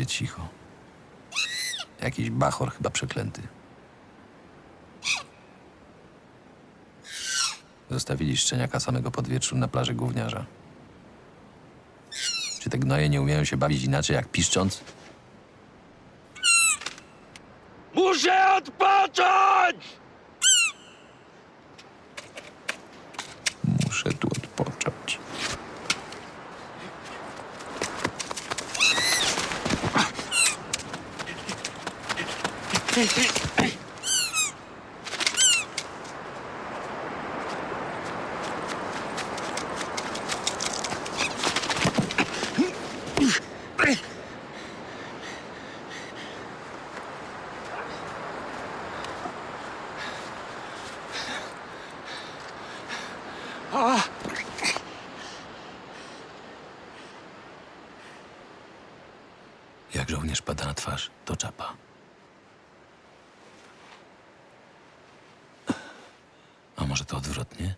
się cicho. Jakiś bachor chyba przeklęty. Zostawili szczeniaka samego pod wieczór na plaży gówniarza. Czy te gnoje nie umieją się bawić inaczej jak piszcząc? Muszę odpocząć! Muszę tu odpocząć. Jak żołnierz pada na twarz, to czapa. Może to odwrotnie?